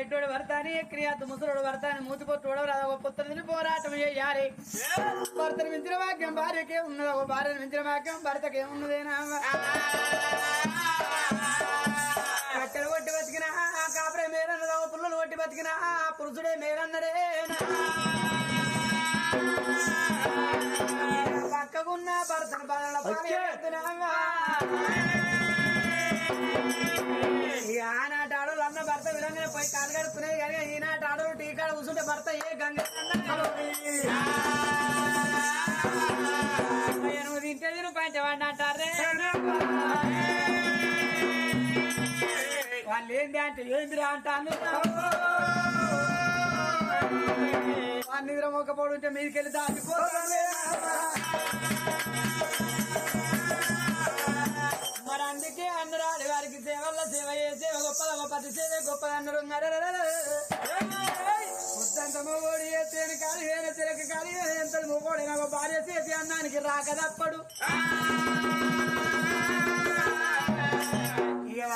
ఎడ్డోడు భర్తాని క్రియాతు ముసలుడు భర్తాని మూతిపోట్టుడు రాదు పుత్రుని పోరాటం చేయాలి. భర్తను మించిన వాక్యం భార్యకే ఉన్నది ఒక భార్యను మించిన వాక్యం భర్తకే ఉన్నదేనా? కట్టెలు కొట్టి బతికిన కాపరే మేరన్నదా పుల్లలు కొట్టి బతికిన పురుషుడే మేరన్నరేనా పక్కకున్న భర్తను బల ఆనాటి అన్న భర్త విధంగా పోయి కాలు కడుక్కునేది కానీ ఈనాటి కాడ కూర్చుంటే భర్త ఏ గంగ ఏంది అంటే ఏందిరా అంటాను వాళ్ళ నిద్ర మొక్కపోడు ఉంటే మీదకెళ్ళి దాటిపోతుంది మరి అందుకే అన్నారు వారికి సేవల్లో సేవ చేసే గొప్పదా గొప్పది సేవ గొప్పది అన్నారు. వద్దంత చేసేది కానీ ఏన తిరగ కానీ ఎంత మొగోడు భార్య చేసి అన్నానికి రాకదప్పుడు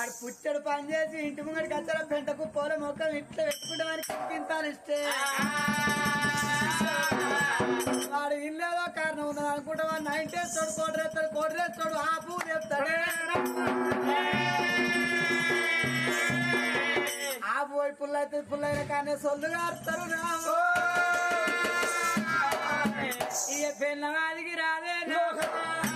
వాడు పుట్టడు పని చేసి ఇంటి ముంగడికి వచ్చారా పెంట కుప్పోల మొక్క ఇట్లా పెట్టుకుంటే తింటాను ఇష్టే వాడు ఇల్లేదో కారణం ఉన్నది అనుకుంటే వాడు నైన్టీ వేస్తాడు కోటి రేస్తాడు కోటి రేస్తాడు ఆ పువ్వు చెప్తాడు ఆ పోయి పుల్ల అయితే పుల్లైన కానీ సొల్లుగా ఆడతారు ఇక పిల్లవాదికి రాదే మరి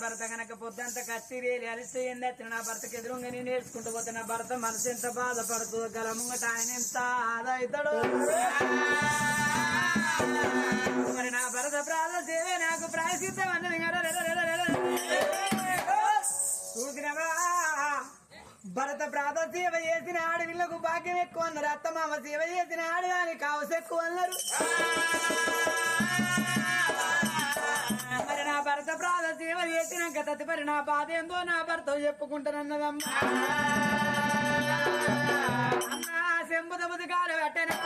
భర్త కనుక పొద్దంత కత్తిరేలి అలిస్తే ఏందత్తి నా భర్తకి ఎదురుగా నేను నేర్చుకుంటూ పోతే నా భర్త మనసు ఎంత బాధపడుతూ గల ముంగట ఆయన ఎంత ఆదాయితాడు మరి నా భరత ప్రాధ సేవే నాకు ప్రాయసిద్ధం అన్నది కదా. చూసినవా? భరత ప్రాత సేవ చేసిన ఆడవిళ్ళకు భాగ్యం ఎక్కువ అన్నారు. అత్తమామ సేవ చేసిన ఆడదానికి కావస ఎక్కువ అన్నారు. భర్త ప్రాత సేవ చేసినాక తదుపరి నా బాధ ఏందో నా భర్త చెప్పుకుంటానన్నదమ్మా అమ్మా సెంబుద బుదకాలు పెట్టనా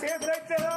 చేతులు ఎక్కేదో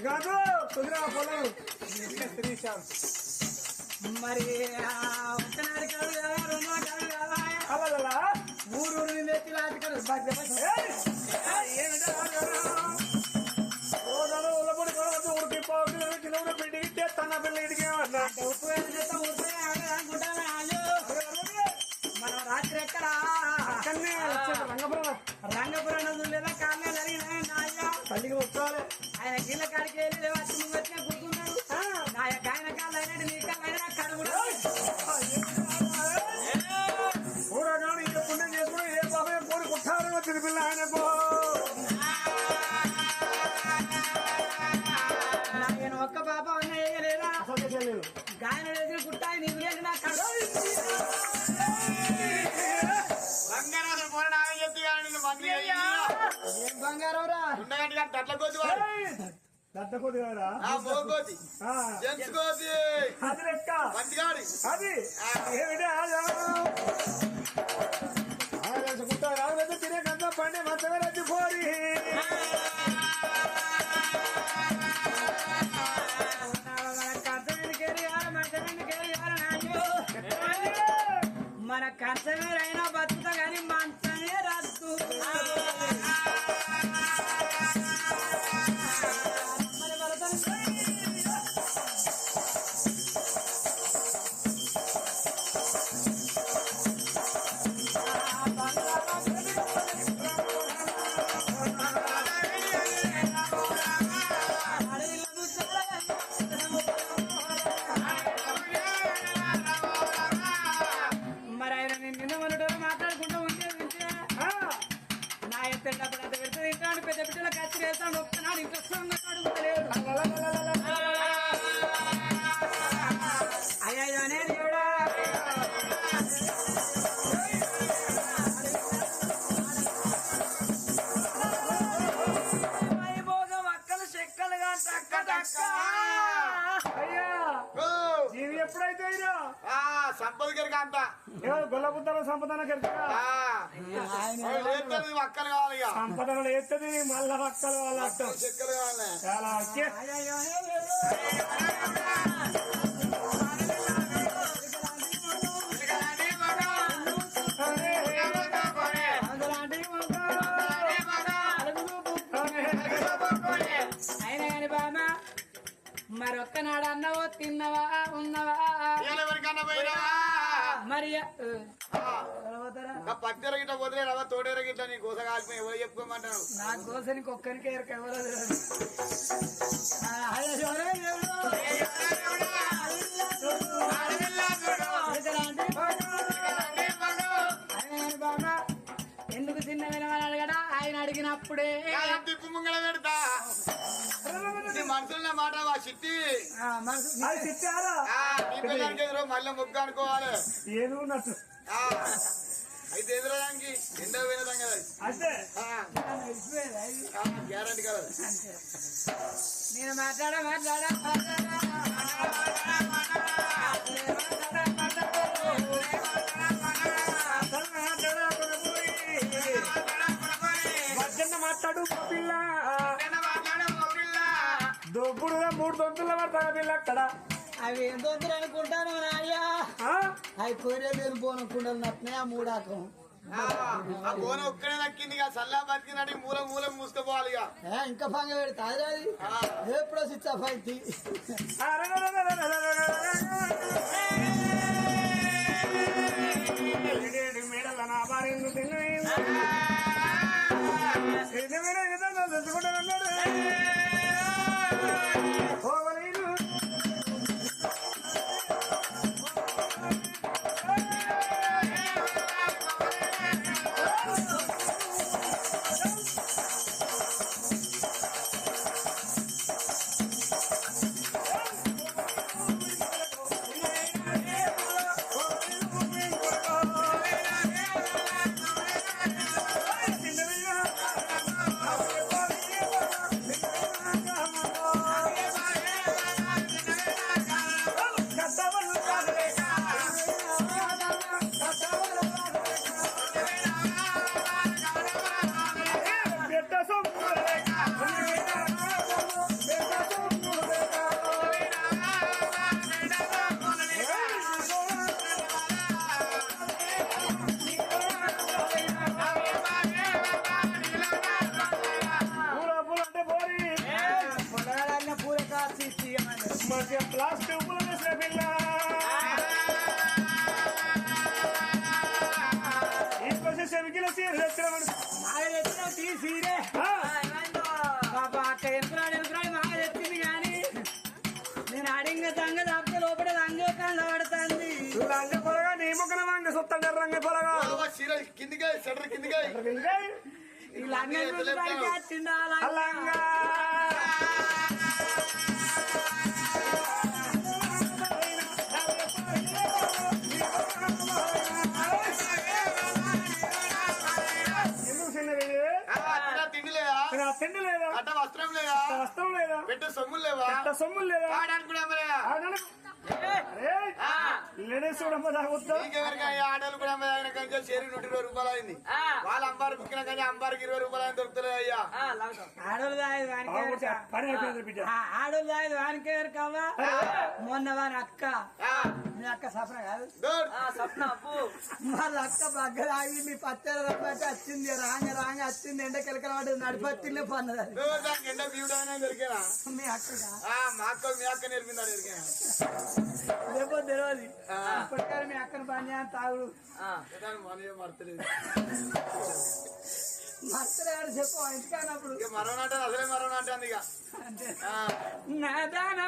కాదు తొందరగా పొలం మరి ఒకనాడు కాదు కదా రెండో కాదు కదా అవలలా ఊరు ఊరు నెత్తి లాంటి కదా తన పిల్ల ఇడిగే ఉప్పు ఉప్పు మనం రాత్రి ఎక్కడ రంగపురం రంగపురం బంగారం రా. ఉండగట్టి గారు కోసం కొద్ది కదరా. ఆ మోకోతి ఆ, జెంట్స్ కోతి అది లెక్క. మంచిగాడి. అది. ఏమిటి కుట్టారు రాదు తినే కందా పండి మంచమే రద్దు పోరి మన బతుకుతా కానీ పెద్ద బిడ్డల కత్తి వేస్తాడు ఒక్కనాడు ఇంకా సంగతి అడుగుతలేడు అయ్యనే దేవుడా. సంపద గారికి అంత గొల్లబుద్దల సంపదన కెళ్తా సంపదన ఎత్తది మళ్ళా అక్కలు వాళ్ళ అర్థం. చాలా మరొక్క నాడు అన్నవో తిన్నవా ఉన్నవా? మరి పత్తెర గిట్ట వదిలే రవ్వ తోడేర గిట్ట నీ ఎవరు నా ఒక్కరికి ఎవరో ఎందుకు చిన్న వినమని అడగడా ఆయన అడిగినప్పుడే తిప్పు ముంగల పెడతా నీ మనసులో మాట ఆ చిట్టి మళ్ళీ ముగ్గు అనుకోవాలి ఏదో ఉన్నట్టు అయితే ఎదురడానికి ఎండ పోయినదాం కదా అది. అంతే. గ్యారంటీ కదా. నేను మాట్లాడా మాట్లాడా మాట్లాడా. పిల్ల. దొబ్బుడుగా మూడు దొంతుల పడతాగా పిల్ల అక్కడ. అవి ఏం తొందర అనుకుంటాను నాయ్యా? అవి కోరే నేను పోనుకుంటాను నట్నే ఆ మూడాకం ఆ, కోన ఒక్కడే దక్కింది ఇక సల్లా బతికినట్టు మూల మూల మూసుకుపోవాలి ఇక ఏ, ఇంకా పంగ పెడతా అది ఎప్పుడో స్విచ్ ఆఫ్ ఏడేడు మేడల నా భార్యను తిన్నవి. మధ్య ప్లాస్టిక్ వేసిన పిల్ల. ఈ కోసం సెమికిల సీర. తెచ్చినాడు సీరే పాప అక్క ఎంకురాడు కానీ నేను అడిగిన తంగ తప్పితే లోపల రంగే కళ్ళు పడుతుంది. రంగ పొలగా నీ ముఖన రంగ సొత్తంగా రంగ పొలగా. కిందిగా సెటర్ కిందిగా లంగా అట్ట లేదా? లేదా? లేవా? కూడా చేరి వాళ్ళు రూపాయలు మొన్న వాని అక్క. మీ అక్క సప్న కాదు. సప్న అప్పు వాళ్ళ అక్క దగ్గర ఆగి మీ పచ్చర వచ్చింది రాంగ రాంగ వచ్చింది ఎండకెలకల వాడు నడిపత్తిలే పన్నది ఎవడో ఎండ బ్యూడైనా దొరికినా? మీ మా మీ అక్క నేర్పిందా దొరికినా? రేపు మీ అక్కను బాగా తాగుడు. మనమే మర్తలేదు మర్తలేడు చెప్పు ఇంటికానప్పుడు మరో నాటాను అసలే మరో నాటాను ఇక. నాదానా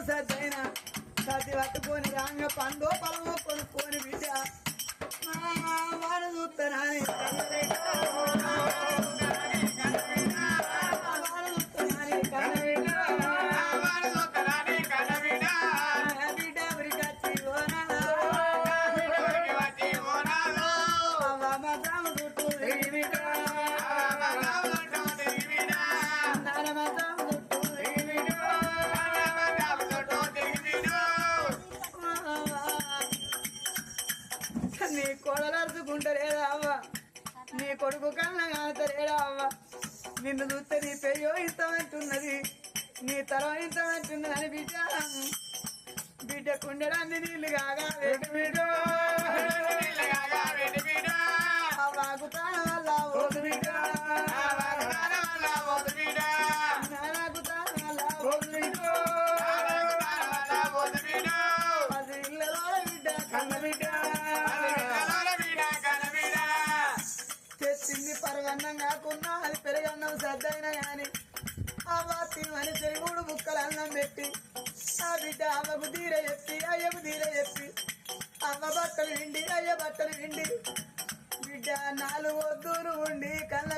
పెరగలం సద్దైన సతి పట్టుకొని రాంగ పండు పొలము కొనుక్కొని బిడ్డ. మా వాడు చూస్తానని నీ కొడలరుచుకుంటారేడా అవ్వ? నీ కొడుకు కన్న కానతలేడా అవ్వ? నిన్ను చూస్తే నీ పెయ్యో ఇంతమంటున్నది నీ తరం అని బిడ్డ. బిడ్డ కుండడాన్ని నీళ్ళు కాగా వేట బిడ్డ. వల్ల ముక్కలు ఆ బిడ్డ అమ్మకు తీర చెప్పి అయ్యకు తీర చెప్పి అమ్మ బట్టలు నిండి అయ్య బట్టలు నిండి బిడ్డ నాలుగు వద్దులు ఉండి కళ్ళ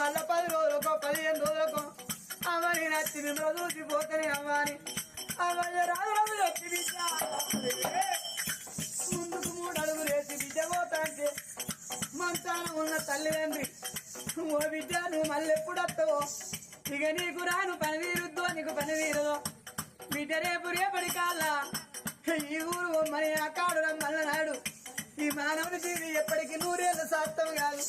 మళ్ళా పది రోజులకో పదిహేను రోజులకో. అవని నచ్చి నిన్ను చూసిపోతుంది అమ్మని అవని రాజు వచ్చి బిడ్డ ముందుకు మూడు అడుగులు వేసి బిడ్డ పోతాంటే మంచాన ఉన్న తల్లిదండ్రి ఓ బిడ్డ నువ్వు మళ్ళీ ఎప్పుడు వస్తావో? ఇక నీకు రాను పని తీరుద్దో నీకు పని తీరదో? బిడ్డ రేపు రేపటి కాల? ఈ ఊరు మరి అకాడు రమ్మల్ల నాడు ఈ మానవుని జీవి ఎప్పటికీ నూరేళ్ళ శాస్త్రం కాదు.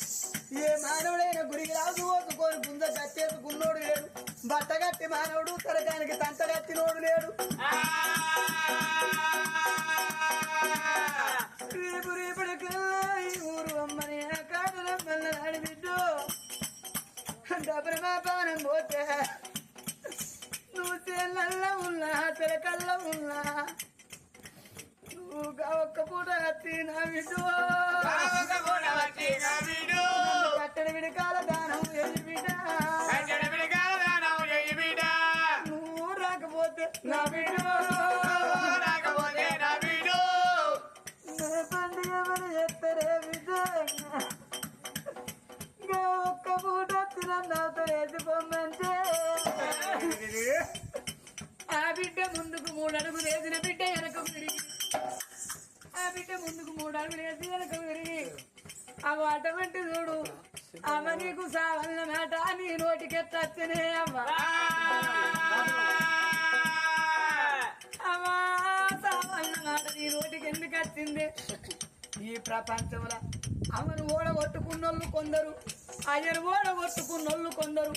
ఏ మానవుడైన గుడికి రాజు ఓసుకొని గుంజ కట్టేసుకున్నోడు లేడు. బట్టగట్టి మానవుడు తరగానికి తంట లేడు. రేపు రేపటి ఈ ఊరు అమ్మని అకాడు మల్ల నాడు బిడ్డు. డబ్బుల పానం పోతే. నువ్వు తెల్ల ఉన్నా తెలకల్ల అవి అటువంటి చూడు. అమ్మ నీకు సావన్న మాట నీ నోటికి అమ్మ. అమ్మా సావన్న మాట నీ నోటికి ఎందుకు వచ్చింది ఈ ప్రపంచంలో అమ్మను ఓడగొట్టుకున్నోళ్ళు కొందరు అయ్యను ఓడగొట్టుకున్నోళ్ళు కొందరు.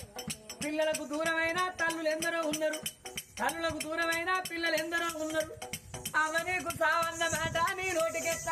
పిల్లలకు దూరమైన తల్లులు ఎందరో ఉన్నారు. తల్లులకు దూరమైన పిల్లలు ఎందరో ఉన్నారు. అమ్మ నీకు సావన్న మాట నీ నోటికెత్త